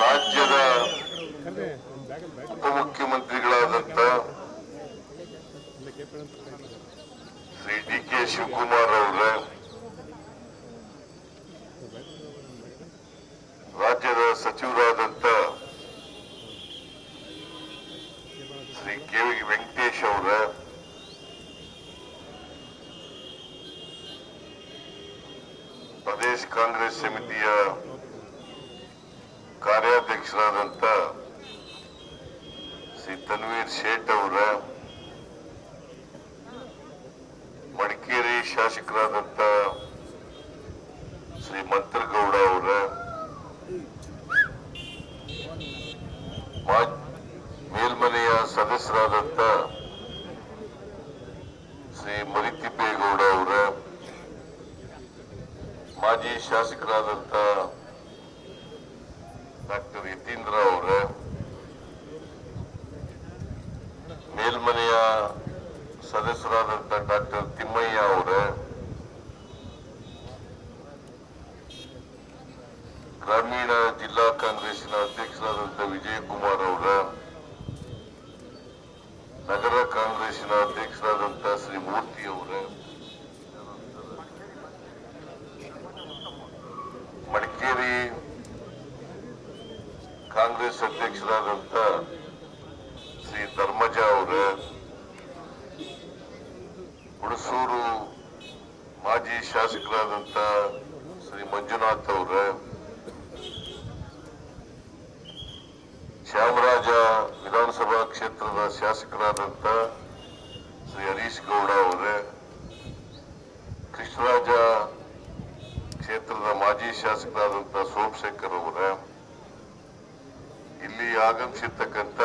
ರಾಜ್ಯದ ಉಪಮುಖ್ಯಮಂತ್ರಿಗಳಾದಂತ Shri D K Shivakumar ಅವರ, ರಾಜ್ಯದ ಸಚಿವರಾದಂತ ಶ್ರೀ ಕೆ ವೆಂಕಟೇಶ್ ಅವರ, ಪ್ರದೇಶ ಕಾಂಗ್ರೆಸ್ ಸಮಿತಿಯ ಕಾರ್ಯಾಧ್ಯಕ್ಷರಾದಂತ ಶ್ರೀ ತನ್ವೀರ್ ಶೇಟ್ ಅವರ ಮಡಿಕೇರಿ ಶಾಸಕರಾದಂತ ಶ್ರೀ ಮಂತ್ರಗೌಡ ಅವರ ಮೇಲ್ಮನೆಯ ಸದಸ್ಯರಾದಂತ ಶ್ರೀ ಮರಿತಿಬ್ಬೇಗೌಡ ಅವರ ಮಾಜಿ ಶಾಸಕರಾದಂತ ಗ್ರಾಮೀಣ ಜಿಲ್ಲಾ ಕಾಂಗ್ರೆಸ್ಸಿನ ಅಧ್ಯಕ್ಷರಾದಂತ ವಿಜಯಕುಮಾರ್ ಅವರ ನಗರ ಕಾಂಗ್ರೆಸ್ಸಿನ ಅಧ್ಯಕ್ಷರಾದಂತ ಶ್ರೀ ಮೂರ್ತಿ ಅವರ ಮಡಿಕೇರಿ ಕಾಂಗ್ರೆಸ್ ಅಧ್ಯಕ್ಷರಾದಂತ ಶ್ರೀ ಧರ್ಮಜ ಅವರೇ ಹುಣಸೂರು ಮಾಜಿ ಶಾಸಕರಾದಂತ ಶ್ರೀ ಮಂಜುನಾಥ್ ಅವರೇ ಚಾಮರಾಜ ವಿಧಾನಸಭಾ ಕ್ಷೇತ್ರದ ಶಾಸಕರಾದಂತ ಶ್ರೀ ಹರೀಶ್ ಗೌಡ ಅವರೇ, ಕೃಷ್ಣರಾಜ ಕ್ಷೇತ್ರದ ಮಾಜಿ ಶಾಸಕರಾದಂತ ಸೋಮಶೇಖರ್ ಅವರೇ, ಇಲ್ಲಿ ಆಗಮಿಸಿರ್ತಕ್ಕಂಥ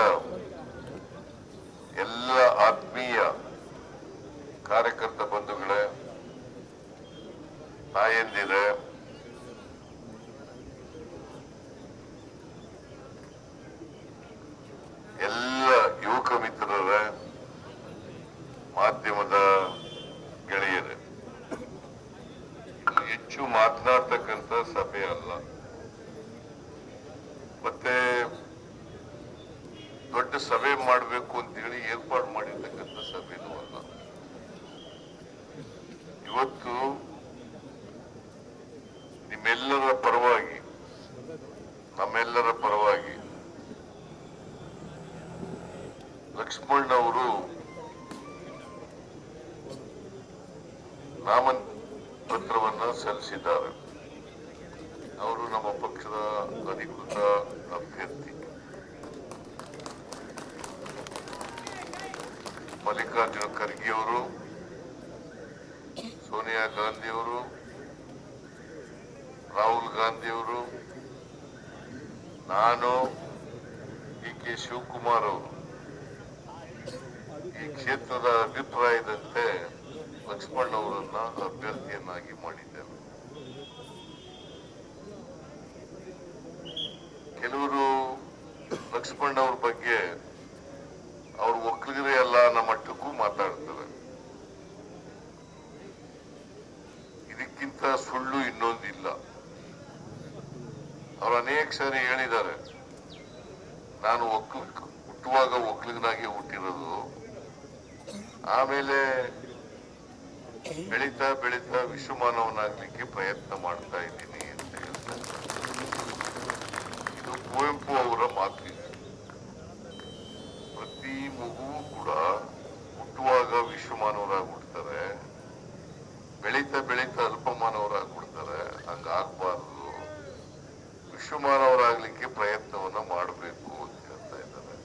ಎಲ್ಲ ಆತ್ಮೀಯ ಕಾರ್ಯಕರ್ತ ಬಂಧುಗಳೇ, ತಾಯಂದಿರೇ ಎಲ್ಲ ಯುವಕ ಮಿತ್ರರೇ ಮಾಧ್ಯಮದ ಗೆಳೆಯರೇ ಇದು ಹೆಚ್ಚು ಮಾತನಾಡ್ತಕ್ಕಂಥ ಸಭೆ ಅಲ್ಲ ಮತ್ತೆ ದೊಡ್ಡ ಸಭೆ ಮಾಡಬೇಕು ಅಂತೇಳಿ ಏರ್ಪಾಡು ಮಾಡಿರ್ತಕ್ಕಂಥ ಸಭೆನೂ ಅಲ್ಲ. ಇವತ್ತು ನಿಮ್ಮೆಲ್ಲರ ಪರವಾಗಿ, ನಮ್ಮೆಲ್ಲರ ಪರವಾಗಿ ಲಕ್ಷ್ಮಣ್ ಅವರು ನಾಮಪತ್ರವನ್ನ ಸಲ್ಲಿಸಿದ್ದಾರೆ. ಅವರು ನಮ್ಮ ಪಕ್ಷದ ಅಧಿಕೃತ ಅಭ್ಯರ್ಥಿ. ಮಲ್ಲಿಕಾರ್ಜುನ ಖರ್ಗೆ ಅವರು, ಸೋನಿಯಾ ಗಾಂಧಿ ಅವರು, ರಾಹುಲ್ ಗಾಂಧಿ ಅವರು, ನಾನು ಡಿ ಕೆ ಶಿವಕುಮಾರ್ ಅವರು. ಈ ಕ್ಷೇತ್ರದ ಅಭಿಪ್ರಾಯದಂತೆ ಲಕ್ಷ್ಮಣ್ ಅವರನ್ನ ಅಭ್ಯರ್ಥಿಯನ್ನಾಗಿ ಮಾಡಿದ್ದೇವೆ ಕೆಲವರು ಲಕ್ಷ್ಮಣ್ ಅವ್ರ ಬಗ್ಗೆ ಅವ್ರ ಒಕ್ಕಲಿಗರೇ ಅಲ್ಲ ಅನ್ನೋ ಮಟ್ಟಕ್ಕೂ ಮಾತಾಡ್ತಾರೆ. ಇದಕ್ಕಿಂತ ಸುಳ್ಳು ಇನ್ನೊಂದಿಲ್ಲ. ಅವ್ರು ಅನೇಕ ಸಾರಿ ಹೇಳಿದ್ದಾರೆ. ನಾನು ಒಕ್ಕಲ ಹುಟ್ಟುವಾಗ ಒಕ್ಕಲಿಗನಾಗಿ ಹುಟ್ಟಿರೋದು. ಆಮೇಲೆ ಬೆಳೀತಾ ಬೆಳೀತಾ ವಿಶ್ವಮಾನವನ್ನಾಗ್ಲಿಕ್ಕೆ ಪ್ರಯತ್ನ ಮಾಡ್ತಾ ಇದ್ದೀನಿ ಅಂತ ಹೇಳ್ತಾರೆ. ಇದು ಕುವೆಂಪು ಅವರ ಮಾತು. ಮಗುವು ಕೂಡ ಹುಟ್ಟುವಾಗ ವಿಶ್ವಮಾನವರಾಗಿ ಹುಡ್ತಾರೆ ಬೆಳೀತಾ ಬೆಳೀತಾ ಅಲ್ಪಮಾನವರಾಗ್ಬಿಡ್ತಾರೆ. ಹುಡ್ತಾರೆ ಹಂಗಾಗ್ಬಾರ್ದು. ವಿಶ್ವಮಾನವರಾಗ್ಲಿಕ್ಕೆ ಪ್ರಯತ್ನವನ್ನ ಮಾಡಬೇಕು ಅಂತ ಹೇಳ್ತಾ ಇದ್ದಾರೆ.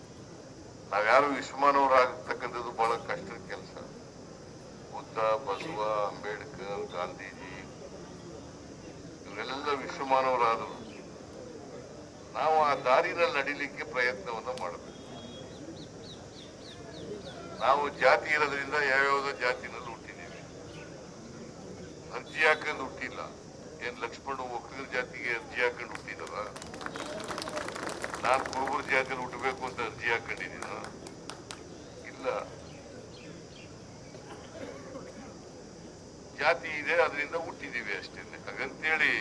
ನಾವ್ಯಾರು ವಿಶ್ವಮಾನವರಾಗತಕ್ಕಂಥದ್ದು ಬಹಳ ಕಷ್ಟದ ಕೆಲಸ. ಬುದ್ಧ, ಬಸವ, ಅಂಬೇಡ್ಕರ್, ಗಾಂಧೀಜಿ, ಇವರೆಲ್ಲ ವಿಶ್ವಮಾನವರಾದರು ನಾವು ಆ ದಾರಿನಲ್ಲಿ ನಡಿಲಿಕ್ಕೆ ಪ್ರಯತ್ನವನ್ನ ಮಾಡಬೇಕು ನಾವು ಜಾತಿ ಇರೋದ್ರಿಂದ ಯಾವ್ಯಾವುದೋ ಜಾತಿನಲ್ಲಿ ಹುಟ್ಟಿದ್ದೀವಿ. ಅರ್ಜಿ ಹಾಕೊಂಡು ಹುಟ್ಟಿಲ್ಲ. ಏನ್ ಲಕ್ಷ್ಮಣ ಒಕ್ಕಲಿಗರ ಜಾತಿಗೆ ಅರ್ಜಿ ಹಾಕೊಂಡು ಹುಟ್ಟಿದವ? ನಾನು ಕುರುಬರ ಜಾತಿಯಲ್ಲಿ ಹುಟ್ಟಬೇಕು ಅಂತ ಅರ್ಜಿ ಹಾಕೊಂಡಿದ್ದೀನ ಇಲ್ಲ. ಜಾತಿ ಇದೆ, ಅದರಿಂದ ಹುಟ್ಟಿದ್ದೀವಿ ಅಷ್ಟೇ. ಹಾಗಂತೇಳಿ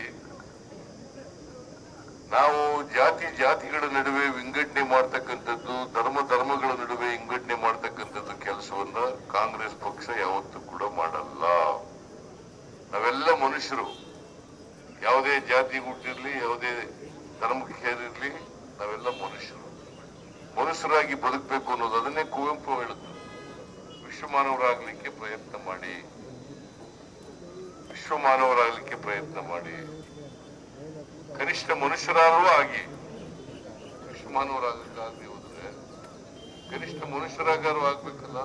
ನಾವು ಜಾತಿ ಜಾತಿಗಳ ನಡುವೆ ವಿಂಗಡಣೆ ಮಾಡ್ತಕ್ಕಂಥದ್ದು, ಧರ್ಮ ಧರ್ಮಗಳ ನಡುವೆ ವಿಂಗಡಣೆ ಮಾಡ್ತಕ್ಕಂಥದ್ದು ಕೆಲಸವನ್ನ ಕಾಂಗ್ರೆಸ್ ಪಕ್ಷ ಯಾವತ್ತೂ ಕೂಡ ಮಾಡಲ್ಲ. ನಾವೆಲ್ಲ ಮನುಷ್ಯರು. ಯಾವುದೇ ಜಾತಿ ಹುಟ್ಟಿರ್ಲಿ, ಯಾವುದೇ ಧರ್ಮಕ್ಕೆ ಸೇರಿರ್ಲಿ, ನಾವೆಲ್ಲ ಮನುಷ್ಯರು. ಮನುಷ್ಯರಾಗಿ ಬದುಕಬೇಕು ಅನ್ನೋದು ಅದನ್ನೇ ಕುವೆಂಪು ಹೇಳುತ್ತೆ. ವಿಶ್ವಮಾನವರಾಗಲಿಕ್ಕೆ ಪ್ರಯತ್ನ ಮಾಡಿ, ವಿಶ್ವಮಾನವರಾಗಲಿಕ್ಕೆ ಪ್ರಯತ್ನ ಮಾಡಿ. ಕನಿಷ್ಠ ಮನುಷ್ಯರಾದರೂ ಆಗಿ ವಿಶ್ವಮಾನವರಾಗಕ್ಕಾಗದೆ ಹೋದರೆ ಕನಿಷ್ಠ ಮನುಷ್ಯರಾಗಾರು ಆಗ್ಬೇಕಲ್ಲ.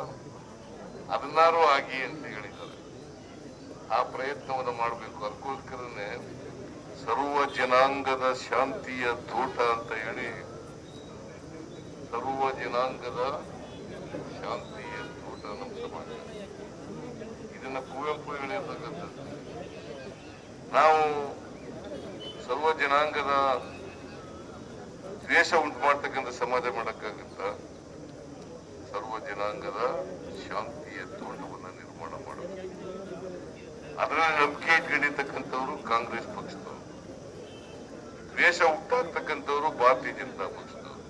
ಅದನ್ನಾರು ಆಗಿ ಅಂತ ಹೇಳಿದ್ದಾರೆ. ಆ ಪ್ರಯತ್ನವನ್ನು ಮಾಡಬೇಕು. ಅದಕ್ಕೋಸ್ಕರನೇ ಸರ್ವ ಜನಾಂಗದ ಶಾಂತಿಯ ತೋಟ ಅಂತ ಹೇಳಿ ಸರ್ವ ಜನಾಂಗದ ಶಾಂತಿಯ ತೋಟ ನಮ್ಮ ಸಮಾಜ ಇದನ್ನ ಕುವೆಂಪು ಹೇಳಿರ್ತಕ್ಕಂಥದ್ದು ನಾವು ಜನಾಂಗದ ದ್ವೇಷ ಉಂಟು ಮಾಡ್ತಕ್ಕಂಥ ಸಮಾಜ ಮಾಡಕ್ಕಾಗತ್ತ? ಸರ್ವ ಜನಾಂಗದ ಶಾಂತಿಯ ತೋಟವನ್ನು ನಿರ್ಮಾಣ ಮಾಡಬೇಕು. ಅದರಲ್ಲಿ ನಂಬಿಕೆ ಇಟ್ಕೊಂಡಿರ್ತಕ್ಕಂಥವ್ರು ಕಾಂಗ್ರೆಸ್ ಪಕ್ಷದವರು. ದ್ವೇಷ ಹುಟ್ಟಾಗ್ತಕ್ಕಂಥವ್ರು ಭಾರತೀಯ ಜನತಾ ಪಕ್ಷದವರು.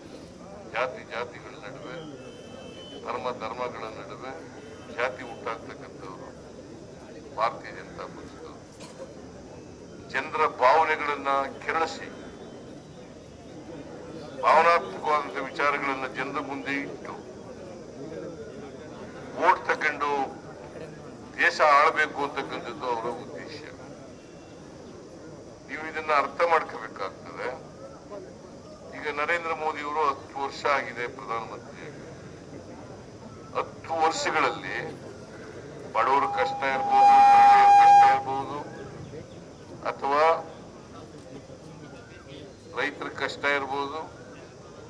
ಜಾತಿ ಜಾತಿಗಳ ನಡುವೆ, ಧರ್ಮ ಧರ್ಮಗಳ ನಡುವೆ ಜಾತಿ ಉಂಟಾಗ್ತಕ್ಕಂಥವ್ರು ಭಾರತೀಯ ಜನತಾ ಪಕ್ಷದವರು. ಜನರ ಭಾವನೆಗಳನ್ನ ಕೆರಳಿಸಿ ಭಾವನಾತ್ಮಕವಾದಂತಹ ವಿಚಾರಗಳನ್ನ ಜನರ ಮುಂದೆ ಇಟ್ಟು, ಓಟ್ ತಕೊಂಡು ದೇಶ ಆಳಬೇಕು ಅಂತಕ್ಕಂಥದ್ದು ಅವರ ಉದ್ದೇಶ. ನೀವು ಇದನ್ನ ಅರ್ಥ ಮಾಡ್ಕೋಬೇಕಾಗ್ತದೆ. ಈಗ ನರೇಂದ್ರ ಮೋದಿ ಅವರು ಹತ್ತು ವರ್ಷ ಆಗಿದೆ ಪ್ರಧಾನಮಂತ್ರಿ. ಹತ್ತು ವರ್ಷಗಳಲ್ಲಿ ಬಡವರ ಕಷ್ಟ ಇರ್ಬೋದು ಕಷ್ಟ ಇರ್ಬೋದು ಅಥವಾ ರೈತರ ಕಷ್ಟ ಇರ್ಬೋದು,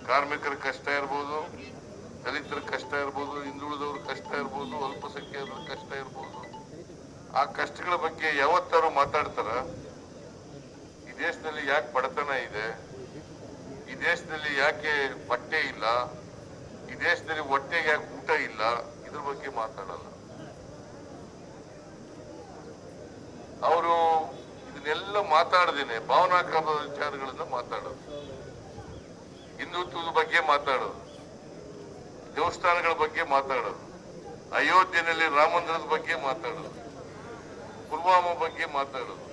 ಕಾರ್ಮಿಕರ ಕಷ್ಟ ಇರ್ಬೋದು, ದಲಿತರ ಕಷ್ಟ ಇರ್ಬೋದು, ಹಿಂದುಳಿದವ್ರ ಕಷ್ಟ ಇರ್ಬೋದು, ಅಲ್ಪಸಂಖ್ಯಾತರ ಕಷ್ಟ ಇರ್ಬೋದು, ಆ ಕಷ್ಟಗಳ ಬಗ್ಗೆ ಯಾವತ್ತಾರು ಮಾತಾಡ್ತಾರ? ಈ ದೇಶದಲ್ಲಿ ಯಾಕೆ ಬಡತನ ಇದೆ? ಈ ದೇಶದಲ್ಲಿ ಯಾಕೆ ಬಟ್ಟೆ ಇಲ್ಲ? ಈ ದೇಶದಲ್ಲಿ ಹೊಟ್ಟೆಗೆ ಯಾಕೆ ಊಟ ಇಲ್ಲ? ಇದ್ರ ಬಗ್ಗೆ ಮಾತಾಡಲ್ಲ. ಅವರು ಇದನ್ನೆಲ್ಲ ಮಾತಾಡದೇನೆ. ಭಾವನಾಕಾರದ ವಿಚಾರಗಳನ್ನ ಮಾತಾಡೋದು. ಹಿಂದುತ್ವದ ಬಗ್ಗೆ ಮಾತಾಡೋದು. ದೇವಸ್ಥಾನಗಳ ಬಗ್ಗೆ ಮಾತಾಡೋದು. ಅಯೋಧ್ಯೆಯಲ್ಲಿ ರಾಮ ಮಂದಿರದ ಬಗ್ಗೆ ಮಾತಾಡೋದು. ಪುಲ್ವಾಮ ಬಗ್ಗೆ ಮಾತಾಡೋದು.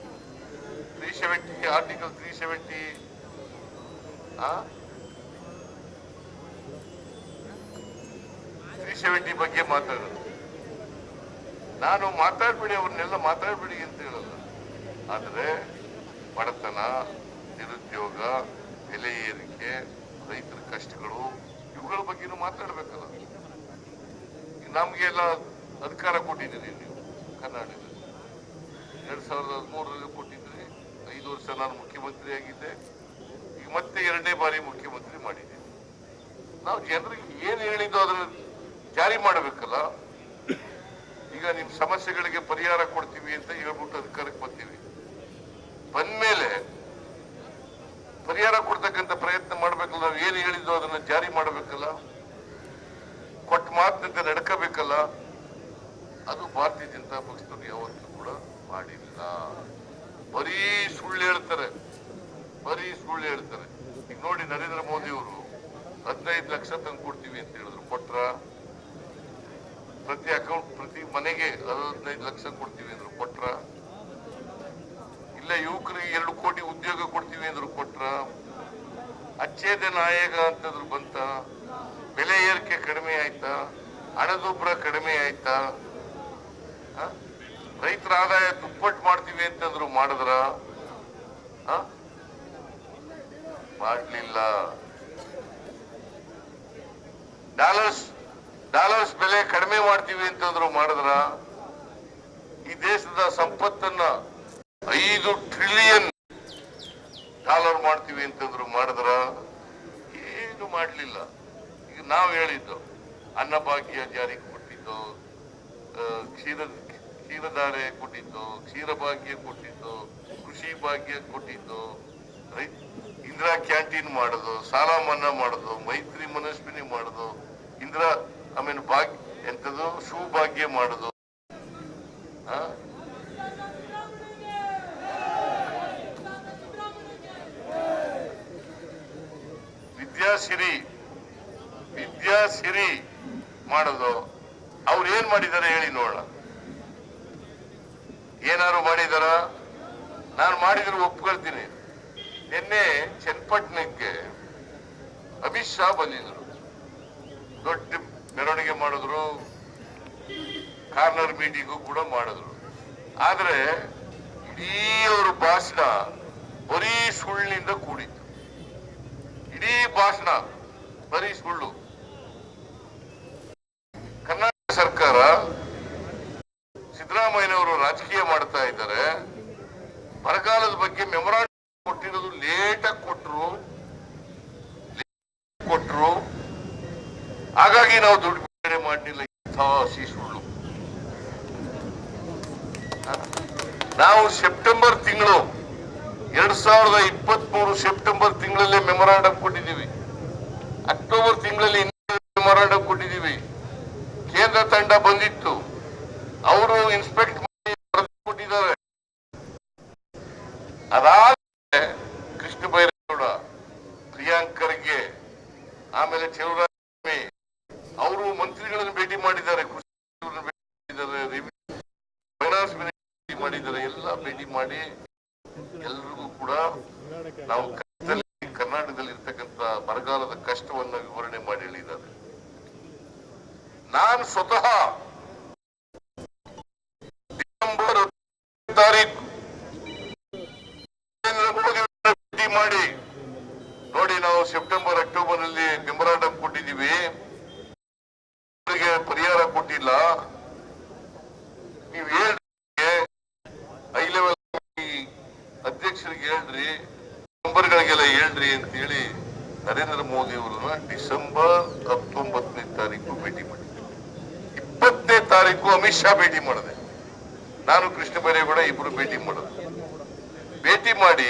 Three seventy article three seventy three seventy ಬಗ್ಗೆ ಮಾತಾಡೋದು. ನಾನು ಮಾತಾಡ್ಬೇಡಿ, ಅವ್ರನ್ನೆಲ್ಲ ಮಾತಾಡ್ಬೇಡಿ ಅಂತ ಹೇಳಲ್ಲ ಆದ್ರೆ ಬಡತನ, ನಿರುದ್ಯೋಗ, ಬೆಲೆ ಏರಿಕೆ, ರೈತರ ಕಷ್ಟಗಳು ಇವುಗಳ ಬಗ್ಗೆನೂ ಮಾತಾಡಬೇಕಲ್ಲ. ನಮಗೆಲ್ಲ ಅಧಿಕಾರ ಕೊಟ್ಟಿದ್ದೀರಿ ನೀವು ಕರ್ನಾಟಕದಲ್ಲಿ. ಎರಡ್ ಸಾವಿರದ ಹದಿಮೂರರಲ್ಲಿ ಕೊಟ್ಟಿದ್ರಿ ಐದು ವರ್ಷ ನಾನು ಮುಖ್ಯಮಂತ್ರಿ ಆಗಿದ್ದೆ. ಈಗ ಮತ್ತೆ ಎರಡನೇ ಬಾರಿ ಮುಖ್ಯಮಂತ್ರಿ ಮಾಡಿದ್ದೀನಿ. ನಾವು ಜನರಿಗೆ ಏನು ಹೇಳಿದ್ದು ಅದನ್ನು ಜಾರಿ ಮಾಡಬೇಕಲ್ಲ. ಈಗ ನಿಮ್ಮ ಸಮಸ್ಯೆಗಳಿಗೆ ಪರಿಹಾರ ಕೊಡ್ತೀವಿ ಅಂತ ಹೇಳ್ಬಿಟ್ಟು ಅಧಿಕಾರಕ್ಕೆ ಬರ್ತೀವಿ ಬಂದ್ಮೇಲೆ ಪರಿಹಾರ ಕೊಡ್ತಕ್ಕಂಥ ಪ್ರಯತ್ನ ಮಾಡ್ಬೇಕಲ್ಲ, ನಾವು ಏನು ಹೇಳಿದ್ದು ಅದನ್ನ ಜಾರಿ ಮಾಡಬೇಕಲ್ಲ, ಕೊಟ್ಟ ಮಾತಿನಂತೆ ನಡ್ಕೋಬೇಕಲ್ಲ, ಅದು ಭಾರತೀಯ ಜನತಾ ಪಕ್ಷದವ್ರು ಯಾವತ್ತೂ ಕೂಡ ಮಾಡಿಲ್ಲ. ಬರೀ ಸುಳ್ಳು ಹೇಳ್ತಾರೆ, ಬರೀ ಸುಳ್ಳು ಹೇಳ್ತಾರೆ. ಈಗ ನೋಡಿ ನರೇಂದ್ರ ಮೋದಿ ಅವರು ಹದಿನೈದು ಲಕ್ಷ ತಂದು ಕೊಡ್ತೀವಿ ಅಂತ ಹೇಳಿದ್ರು. ಕೊಟ್ರ? ಪ್ರತಿ ಅಕೌಂಟ್ ಪ್ರತಿ ಮನೆಗೆ ಹದಿನೈದು ಲಕ್ಷ ಕೊಡ್ತೀವಿ ಅಂದ್ರು. ಕೊಟ್ರ? ಇಲ್ಲ ಯುವಕರಿಗೆ ಎರಡು ಕೋಟಿ ಉದ್ಯೋಗ ಕೊಡ್ತೀವಿ ಅಂದ್ರು ಕೊಟ್ರ ಅಚ್ಚೇದ ನಾಯಕ ಅಂತಂದ್ರು ಬಂತ, ಬೆಲೆ ಏರಿಕೆ ಕಡಿಮೆ ಆಯ್ತಾ, ಹಣದುಬ್ಬರ ಕಡಿಮೆ ಆಯ್ತಾ? ರೈತರ ಆದಾಯ ದುಪ್ಪಟ್ಟು ಮಾಡ್ತೀವಿ ಅಂತಂದ್ರು ಮಾಡಿದ್ರ? ಮಾಡ್ಲಿಲ್ಲ ಡಾಲರ್ಸ್ ಡಾಲರ್ಸ್ ಬೆಲೆ ಕಡಿಮೆ ಮಾಡ್ತೀವಿ ಅಂತಂದ್ರು ಮಾಡಿದ್ರ ಈ ದೇಶದ ಸಂಪತ್ತನ್ನ ಐದು ಟ್ರಿಲಿಯನ್ ಡಾಲರ್ ಮಾಡ್ತೀವಿ ಅಂತಂದ್ರು ಮಾಡಿದ್ರ? ಏನು ಮಾಡ್ಲಿಲ್ಲ. ಈಗ ನಾವು ಹೇಳಿದ್ದು ಅನ್ನಭಾಗ್ಯ ಜಾರಿಗೆ ಕೊಟ್ಟಿದ್ದು ಕ್ಷೀರ, ಕ್ಷೀರಧಾರೆ ಕೊಟ್ಟಿದ್ದು ಕ್ಷೀರಭಾಗ್ಯ ಕೊಟ್ಟಿದ್ದು, ಕೃಷಿ ಭಾಗ್ಯ ಕೊಟ್ಟಿದ್ದು ಇಂದಿರಾ ಕ್ಯಾಂಟೀನ್ ಮಾಡೋದು, ಸಾಲ ಮನ್ನಾ ಮಾಡೋದು, ಮೈತ್ರಿ ಮನಸ್ವಿನಿ ಮಾಡೋದು, ಇಂದಿರಾ ಆಮೇಲೆ ಭಾಗ್ಯ ಎಂಥದ್ದು ಶುಭಾಗ್ಯ ಮಾಡೋದು ಆ? ವಿದ್ಯಾಸಿರಿ ವಿದ್ಯಾಸಿರಿ ಮಾಡೋದು. ಅವ್ರು ಏನ್ ಮಾಡಿದ್ದಾರೆ ಹೇಳಿ ನೋಡೋಣ. ಏನಾರು ಮಾಡಿದಾರ? ನಾನು ಮಾಡಿದ್ರು ಒಪ್ಕೊಳ್ತೀನಿ. ನಿನ್ನೆ ಚನ್ನಪಟ್ಟಣಕ್ಕೆ ಅಮಿತ್ ಶಾ ಬಂದಿದ್ರು. ದೊಡ್ಡ ಮೆರವಣಿಗೆ ಮಾಡಿದ್ರು. ಕಾರ್ನರ್ ಮೀಟಿಂಗು ಕೂಡ ಮಾಡಿದ್ರು. ಆದ್ರೆ ಇಡೀ ಅವ್ರ ಭಾಷಣ ಬರೀ ಸುಳ್ಳಿನಿಂದ ಕೂಡಿತ್ತು. ಇಡೀ ಭಾಷಣ, ಬರೀ ಸುಳ್ಳು. ಕರ್ನಾಟಕ ಸರ್ಕಾರ ಸಿದ್ದರಾಮಯ್ಯನವರು ರಾಜಕೀಯ ಮಾಡ್ತಾ ಇದ್ದಾರೆ. ಬರಗಾಲದ ಬಗ್ಗೆ ಮೆಮೊರಾಂಡಮ್ ಕೊಟ್ಟಿರೋದು ಲೇಟಾಗಿ ಕೊಟ್ಟರು ಕೊಟ್ಟರು ಹಾಗಾಗಿ ನಾವು ದುಡ್ಡು ಬಿಡುಗಡೆ ಮಾಡಲಿಲ್ಲ. ಇಂಥ ಸುಳ್ಳು. ನಾವು ಸೆಪ್ಟೆಂಬರ್ ತಿಂಗಳು ಎರಡ್ ಸಾವಿರದ ಇಪ್ಪತ್ತ್ ಮೂರು ಸೆಪ್ಟೆಂಬರ್ ತಿಂಗಳಲ್ಲೇ ಮೆಮೊರಾಂಡಮ್ ಕೊಟ್ಟಿದ್ದೀವಿ. ಅಕ್ಟೋಬರ್ ತಿಂಗಳಲ್ಲಿ ಮೆಮೊರಾಂಡಮ್ ಕೊಟ್ಟಿದ್ದೀವಿ. ಕೇಂದ್ರ ತಂಡ ಬಂದಿತ್ತು. ಅವರು ಇನ್ಸ್ಪೆಕ್ಟ್ ಮಾಡಿ ಕೊಟ್ಟಿದ್ದಾರೆ. ಅದಾದ್ಮೇಲೆ ಕೃಷ್ಣ ಬೈರೇಗೌಡ ಪ್ರಿಯಾಂಕ್ ಖರ್ಗೆ ಆಮೇಲೆ ಶಿವರಾಮಿ ಅವರು ಮಂತ್ರಿಗಳನ್ನು ಭೇಟಿ ಮಾಡಿದ್ದಾರೆ ಕೃಷಿ ಸಚಿವರನ್ನು ಭೇಟಿ ಮಾಡಿದ್ದಾರೆ ರೆವಿನ್ಯೂ ಫೈನಾನ್ಸ್ ಭೇಟಿ ಮಾಡಿದ್ದಾರೆ ಎಲ್ಲ ಭೇಟಿ ಮಾಡಿ ಎಲ್ರಿಗೂ ಕೂಡ ನಾವು ಕಷ್ಟದಲ್ಲಿ ಕರ್ನಾಟಕದಲ್ಲಿ ಇರ್ತಕ್ಕಂಥ ಬರಗಾಲದ ಕಷ್ಟವನ್ನ ವಿವರಣೆ ಮಾಡಿ ಹೇಳಿದ್ದಾರೆ ನಾನು ಸ್ವತಃ ಡಿಸೆಂಬರ್ ಹತ್ತನೇ ತಾರೀಕು ನರೇಂದ್ರ ಮೋದಿ ಅವರನ್ನ ಭೇಟಿ ಮಾಡಿ. ನೋಡಿ ನಾವು ಸೆಪ್ಟೆಂಬರ್ ಅಕ್ಟೋಬರ್ ಅಲ್ಲಿ ಮೆಮೊರಾಂಡಮ್ ಕೊಟ್ಟಿದೀವಿ ಪರಿಹಾರ ಕೊಟ್ಟಿಲ್ಲ. ನೀವು ಹೇಳ್ರಿ. ಹೈ ಲೆವೆಲ್ ಅಧ್ಯಕ್ಷರಿಗೆ ಹೇಳ್ರಿ. ಮೆಂಬರ್ಗಳಿಗೆಲ್ಲ ಹೇಳ್ರಿ ಅಂತ ಹೇಳಿ ನರೇಂದ್ರ ಮೋದಿ ಅವರನ್ನ ಡಿಸೆಂಬರ್ ಹತ್ತೊಂಬತ್ತನೇ ತಾರೀಕು ಭೇಟಿ ಮಾಡಿದ್ದೆ ಇಪ್ಪತ್ತನೇ ತಾರೀಕು ಅಮಿತ್ ಶಾ ಭೇಟಿ ಮಾಡಿದೆ. ನಾನು ಕೃಷ್ಣ ಬೈರೇಗೌಡ ಇಬ್ರು ಭೇಟಿ ಮಾಡಿದ್ರು ಭೇಟಿ ಮಾಡಿ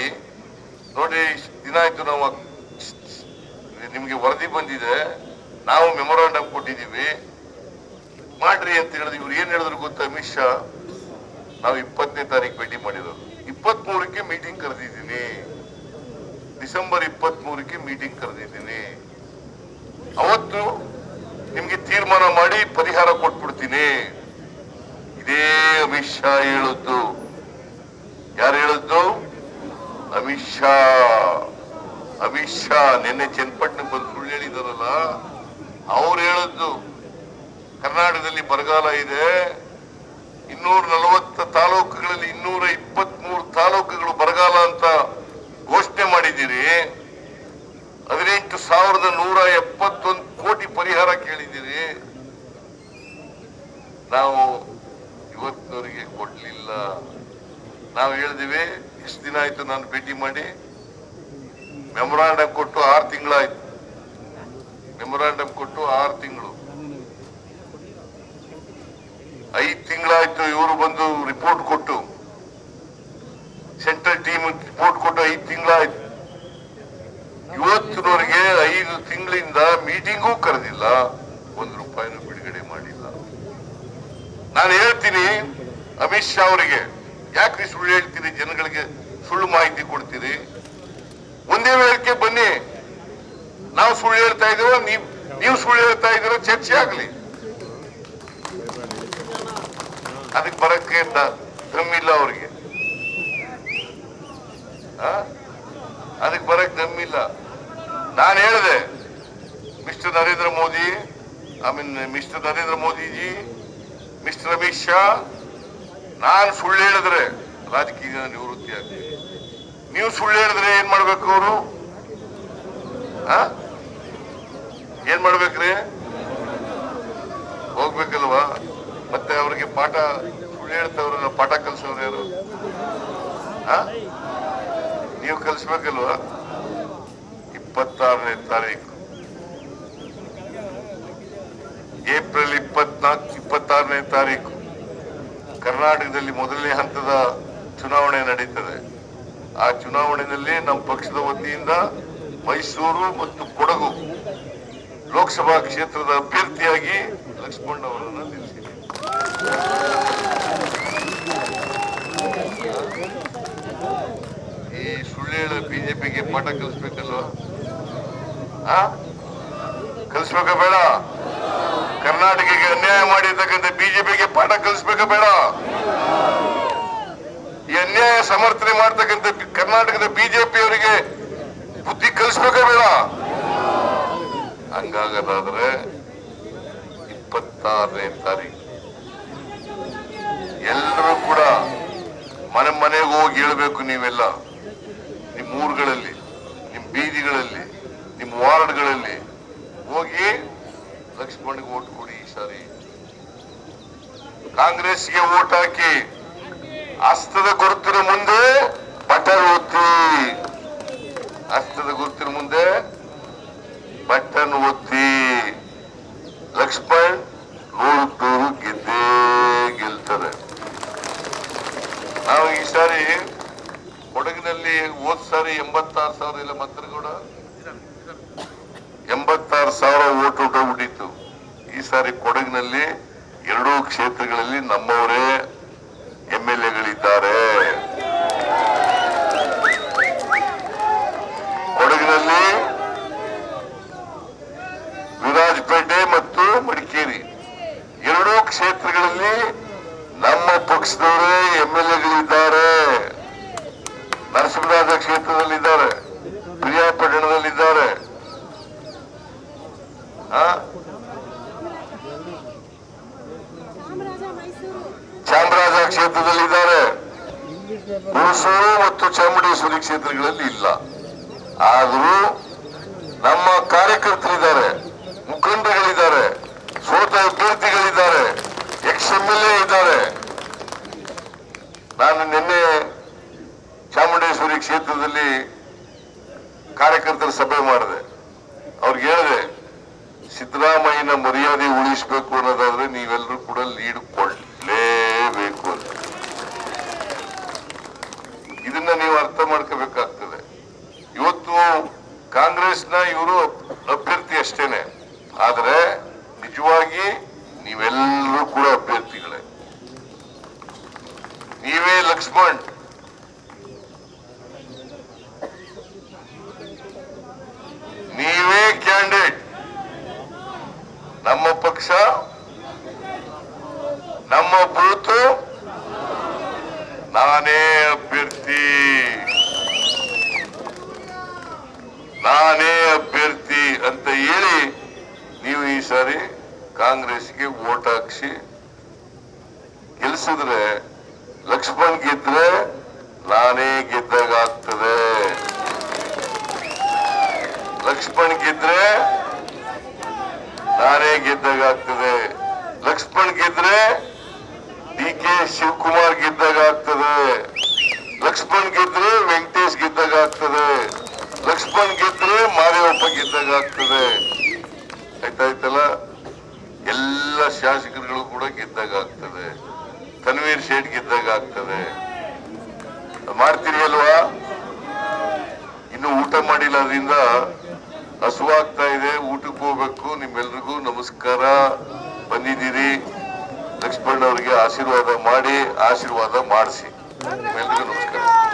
ನೋಡಿ ಇಷ್ಟ್ ದಿನ ಆಯ್ತು ನಾವು ನಿಮ್ಗೆ ವರದಿ ಬಂದಿದೆ, ನಾವು ಮೆಮೊರಾಂಡಮ್ ಕೊಟ್ಟಿದ್ದೀವಿ. ಮಾಡ್ರಿ ಅಂತ ಹೇಳಿದ್ರು. ಇವ್ರು ಏನ್ ಹೇಳಿದ್ರು ಗೊತ್ತಾ ಅಮಿತ್ ಶಾ? ನಾವು ಇಪ್ಪತ್ತನೇ ತಾರೀಕು ಭೇಟಿ ಮಾಡಿರೋದು. ಇಪ್ಪತ್ತ್ ಮೂರಕ್ಕೆ ಮೀಟಿಂಗ್ ಕರೆದಿದ್ದೀನಿ. ಡಿಸೆಂಬರ್ ಇಪ್ಪತ್ತ್ ಮೂರಕ್ಕೆ ಮೀಟಿಂಗ್ ಕರೆದಿದ್ದೀನಿ. ಅವತ್ತು ನಿಮ್ಗೆ ತೀರ್ಮಾನ ಮಾಡಿ ಪರಿಹಾರ ಕೊಟ್ಬಿಡ್ತೀನಿ. ಇದೇ ಅಮಿತ್ ಶಾ ಹೇಳದ್ದು ಯಾರು ಹೇಳದ್ದು ಅಮಿತ್ ಶಾ. ಅಮಿತ್ ಶಾ ನಿನ್ನೆ ಚನ್ನಪಟ್ಟಣ ಬಂದು ಸುಳ್ಳು ಹೇಳಿದಾರಲ್ಲ, ಅವ್ರು ಹೇಳದ್ದು, ಕರ್ನಾಟಕದಲ್ಲಿ ಬರಗಾಲ ಇದೆ, ಇನ್ನೂರ ನಲವತ್ತ ತಾಲೂಕುಗಳಲ್ಲಿ ಇನ್ನೂರ ಇಪ್ಪತ್ತ್ ಮೂರು ತಾಲೂಕುಗಳು ಬರಗಾಲ ಅಂತ ಘೋಷಣೆ ಮಾಡಿದ್ದೀರಿ. ಹದಿನೆಂಟು ಸಾವಿರದ ನೂರ ಎಪ್ಪತ್ತೊಂದು ಕೋಟಿ ಪರಿಹಾರ ಕೇಳಿದ್ದೀರಿ. ನಾವು ಇವತ್ತಿನವರಿಗೆ ಕೊಡ್ಲಿಲ್ಲ. ನಾವು ಹೇಳಿದಿವಿ ಎಷ್ಟು ದಿನ ಆಯ್ತು ನಾನು ಭೇಟಿ ಮಾಡಿ. ಮೆಮೊರಾಂಡಮ್ ಕೊಟ್ಟು ಆರು ತಿಂಗಳಾಯ್ತು. ಮೆಮೊರಾಂಡಮ್ ಕೊಟ್ಟು ಆರು ತಿಂಗಳು. ಐದು ತಿಂಗಳಾಯ್ತು ಇವರು ಬಂದು ರಿಪೋರ್ಟ್ ಕೊಟ್ಟು. ಸೆಂಟ್ರಲ್ ಟೀಮ್ ರಿಪೋರ್ಟ್ ಕೊಟ್ಟು ಐದು ತಿಂಗಳಾಯ್ತು. ಇವತ್ತಿನವರೆಗೆ ಐದು ತಿಂಗಳಿಂದ ಮೀಟಿಂಗೂ ಕರೆದಿಲ್ಲ. ಒಂದು ರೂಪಾಯಿನೂ ಬಿಡುಗಡೆ ಮಾಡಿಲ್ಲ. ನಾನು ಹೇಳ್ತೀನಿ, ಅಮಿತ್ ಶಾ ಅವರಿಗೆ, ಯಾಕೆ ಸುಳ್ಳು ಹೇಳ್ತೀರಿ? ಜನಗಳಿಗೆ ಸುಳ್ಳು ಮಾಹಿತಿ ಕೊಡ್ತೀರಿ? ಒಂದೇ ವೇಳಕ್ಕೆ ಬನ್ನಿ. ನಾವು ಸುಳ್ಳು ಹೇಳ್ತಾ ಇದೀವ ನೀವ್ ಸುಳ್ಳು ಹೇಳ್ತಾ ಇದೀರ ಚರ್ಚೆ ಆಗ್ಲಿ. ಅದಕ್ಕೆ ಬರಕ್ಕೆ ದಮ್ಮಿಲ್ಲ ಅವ್ರಿಗೆ? ಅದಕ್ಕೆ ಬರಕ್ ದಮ್ಮಿಲ್ಲ ನಾನು ಹೇಳಿದೆ, mister Narendra Modi, I mean mister Narendra Modiji, mister Amit Shah, ನಾನು ಸುಳ್ಳು ಹೇಳಿದ್ರೆ ರಾಜಕೀಯ ನಿವೃತ್ತಿ ಆಗ್ತೀನಿ ನೀವು ಸುಳ್ಳು ಹೇಳಿದ್ರೆ ಏನ್ ಮಾಡ್ಬೇಕು ಅವರು? ಏನ್ ಮಾಡ್ಬೇಕ್ರಿ? ಹೋಗ್ಬೇಕಲ್ವಾ? ಮತ್ತೆ ಅವ್ರಿಗೆ ಪಾಠ, ಸುಳ್ಳು ಹೇಳ್ತವ್ರ ಪಾಠ ಕಲ್ಸೋರು ಯಾರು? ನೀವು ಕಲಿಸ್ಬೇಕಲ್ವಾ? ಇಪ್ಪತ್ತಾರನೇ ತಾರೀಕು. ಏಪ್ರಿಲ್ ಇಪ್ಪತ್ನಾಲ್ಕು, ಇಪ್ಪತ್ತಾರನೇ ತಾರೀಕು. ಕರ್ನಾಟಕದಲ್ಲಿ ಮೊದಲನೇ ಹಂತದ ಚುನಾವಣೆ ನಡೀತದೆ. ಆ ಚುನಾವಣೆಯಲ್ಲಿ ನಮ್ಮ ಪಕ್ಷದ ವತಿಯಿಂದ ಮೈಸೂರು ಮತ್ತು ಕೊಡಗು ಲೋಕಸಭಾ ಕ್ಷೇತ್ರದ ಅಭ್ಯರ್ಥಿಯಾಗಿ ಲಕ್ಷ್ಮಣ್ ಅವರನ್ನು ನಿಲ್ಲಿಸಿದೆ. ಈ ಸುಳ್ಳು ಬಿಜೆಪಿಗೆ ಪಾಠ ಕಲಿಸ್ಬೇಕಲ್ವಾ? ಕಲಿಸ್ಬೇಕ ಕಲಿಸ್ಬೇಕಾ ಬೇಡ. ಕರ್ನಾಟಕಕ್ಕೆ ಅನ್ಯಾಯ ಮಾಡಿರ್ತಕ್ಕಂಥ ಬಿಜೆಪಿಗೆ ಪಾಠ ಕಲಿಸ್ಬೇಕ ಬೇಡ. ಈ ಅನ್ಯಾಯ ಸಮರ್ಥನೆ ಮಾಡ್ತಕ್ಕಂಥ ಕರ್ನಾಟಕದ ಬಿಜೆಪಿ ಅವರಿಗೆ ಬುದ್ಧಿ ಕಲಿಸ್ಬೇಕ ಬೇಡ. ಹಂಗಾಗದಾದ್ರೆ ಇಪ್ಪತ್ತಾರನೇ ತಾರೀಕು. ಎಲ್ಲರೂ ಕೂಡ ಮನೆ ಮನೆಗೆ ಹೋಗಿ ಹೇಳ್ಬೇಕು ನೀವೆಲ್ಲ. ನಿಮ್ಮ ಊರುಗಳಲ್ಲಿ, ನಿಮ್ಮ ಬೀದಿಗಳಲ್ಲಿ, ನಿಮ್ಮ ವಾರ್ಡ್ಗಳಲ್ಲಿ ಹೋಗಿ ಲಕ್ಷ್ಮಣಿಗೆ ಓಟ್ ಕೊಡಿ ಈ ಸಾರಿ. ಕಾಂಗ್ರೆಸ್ಗೆ ಓಟ್ ಹಾಕಿ ಹಸ್ತದ ಗುರುತಿನ ಮುಂದೆ ಬಟನ್ ಒತ್ತಿ ಹಸ್ತದ ಗುರುತಿನ ಮುಂದೆ ಬಟನ್ ಒತ್ತಿ ಲಕ್ಷ್ಮಣ್ ನೂರಕ್ಕೆ ನೂರು ಗೆದ್ದೇ ಗೆಲ್ತಾರೆ ನಾವು ಈ ಸಾರಿ ಕೊಡಗಿನಲ್ಲಿ ಹೋದ್ ಸಾರಿ ಎಂಬತ್ತಾರು ಸಾವಿರ ಇಲ್ಲ ಮಾತ್ರ ಕೂಡ ಎಂಬತ್ತಾರು ಸಾವಿರ ಓಟ್ ಹೊಟ್ಟೋಗ್ಬಿಟ್ಟಿತ್ತು ಈ ಸಾರಿ ಕೊಡಗಿನಲ್ಲಿ ಎರಡೂ ಕ್ಷೇತ್ರಗಳಲ್ಲಿ ನಮ್ಮವರೇ ಎಂ ಎಲ್ ಎಗಳಿದ್ದಾರೆ ಕೊಡಗಿನಲ್ಲಿ ವಿರಾಜಪೇಟೆ ಮತ್ತು ಮಡಿಕೇರಿ ಎರಡೂ ಕ್ಷೇತ್ರಗಳಲ್ಲಿ ನಮ್ಮ ಪಕ್ಷದವರೇ ಎಂ ಎಲ್ ಎಗಳಿದ್ದಾರೆ. ನರಸಿಂಹರಾಜ ಕ್ಷೇತ್ರದಲ್ಲಿದ್ದಾರೆ. ಪ್ರಿಯಾಪಟ್ಟಣದಲ್ಲಿದ್ದಾರೆ ಚಾಮರಾಜ ಕ್ಷೇತ್ರದಲ್ಲಿದ್ದಾರೆ. ಹುಣಸೂರು ಮತ್ತು ಚಾಮುಂಡೇಶ್ವರಿ ಕ್ಷೇತ್ರಗಳಲ್ಲಿ ಇಲ್ಲ. ಆದರೂ ನಮ್ಮ ಕಾರ್ಯಕರ್ತರಿದ್ದಾರೆ ಮುಖಂಡಗಳಿದ್ದಾರೆ ಸೋತ ಅಭ್ಯರ್ಥಿಗಳಿದ್ದಾರೆ ಎಕ್ಸ್ ಎಂ ಎಲ್ ಎ ಇದ್ದಾರೆ ನಾನು ನಿನ್ನೆ ಚಾಮುಂಡೇಶ್ವರಿ ಕ್ಷೇತ್ರದಲ್ಲಿ ಕಾರ್ಯಕರ್ತರ ಸಭೆ ಮಾಡಿದೆ. ಅವ್ರಿಗೆ ಹೇಳಿದೆ, ಸಿದ್ದರಾಮಯ್ಯನ ಮರ್ಯಾದೆ ಉಳಿಸಬೇಕು ಅನ್ನೋದಾದ್ರೆ ನೀವೆಲ್ಲರೂ ಕೂಡ ಲೀಡ್ ಕೊಡ್ಲೇಬೇಕು ಅಂತ. ಇದನ್ನ ನೀವು ಅರ್ಥ ಮಾಡ್ಕೋಬೇಕಾಗ್ತದೆ. ಇವತ್ತು ಕಾಂಗ್ರೆಸ್ನ ಇವರು ಅಭ್ಯರ್ಥಿ ಅಷ್ಟೇನೆ. ಆದ್ರೆ ನಿಜವಾಗಿ ನೀವೆಲ್ಲರೂ ಕೂಡ ಅಭ್ಯರ್ಥಿಗಳೇ. ನೀವೇ ಲಕ್ಷ್ಮಣ್. ನೀವೇ ಕ್ಯಾಂಡಿಡೇಟ್. ನಮ್ಮ ಪಕ್ಷ, ನಮ್ಮ ಬೂತು, ನಾನೇ ಅಭ್ಯರ್ಥಿ. ನಾನೇ ಅಭ್ಯರ್ಥಿ ಅಂತ ಹೇಳಿ ನೀವು ಈ ಸಾರಿ ಕಾಂಗ್ರೆಸ್ಗೆ ವೋಟ್ ಹಾಕ್ಸಿ ಗೆಲ್ಸಿದ್ರೆ, ಲಕ್ಷ್ಮಣ್ ಗೆದ್ರೆ ನಾನೇ ಗೆದ್ದಾಗ ಆಗ್ತದೆ ಲಕ್ಷ್ಮಣ್ ಗೆದ್ರೆ ನಾನೇ ಗೆದ್ದಾಗ ಆಗ್ತದೆ ಲಕ್ಷ್ಮಣ್ ಗೆದ್ರೆ ಡಿ ಕೆ ಶಿವಕುಮಾರ್ ಗೆದ್ದಾಗ ಆಗ್ತದೆ ಲಕ್ಷ್ಮಣ್ ಗೆದ್ರೆ ವೆಂಕಟೇಶ್ ಗೆದ್ದಾಗ ಆಗ್ತದೆ ಲಕ್ಷ್ಮಣ್ ಗೆದ್ರೆ ಮಾದೇವಪ್ಪ ಗೆದ್ದಾಗ ಆಗ್ತದೆ ಆಯ್ತಾಯ್ತಲ್ಲ? ಎಲ್ಲ ಶಾಸಕರುಗಳು ಕೂಡ ಗೆದ್ದಾಗ ಆಗ್ತದೆ ತನ್ವೀರ್ ಶೇಟ್ ಗೆದ್ದಾಗ ಆಗ್ತದೆ ಮಾಡ್ತೀರಿ ಅಲ್ವಾ? ಇನ್ನು ಊಟ ಮಾಡಿಲ್ಲ ಅದರಿಂದ ಹಸುವಾಗ್ತಾ ಇದೆ, ಊಟಕ್ಕೆ ಹೋಗ್ಬೇಕು. ನಿಮ್ಮೆಲ್ರಿಗೂ ನಮಸ್ಕಾರ. ಬಂದಿದ್ದೀರಿ. ಲಕ್ಷ್ಮಣ್ ಅವರಿಗೆ ಆಶೀರ್ವಾದ ಮಾಡಿ, ಆಶೀರ್ವಾದ ಮಾಡಿಸಿ. ನಿಮ್ಮೆಲ್ರಿಗೂ ನಮಸ್ಕಾರ.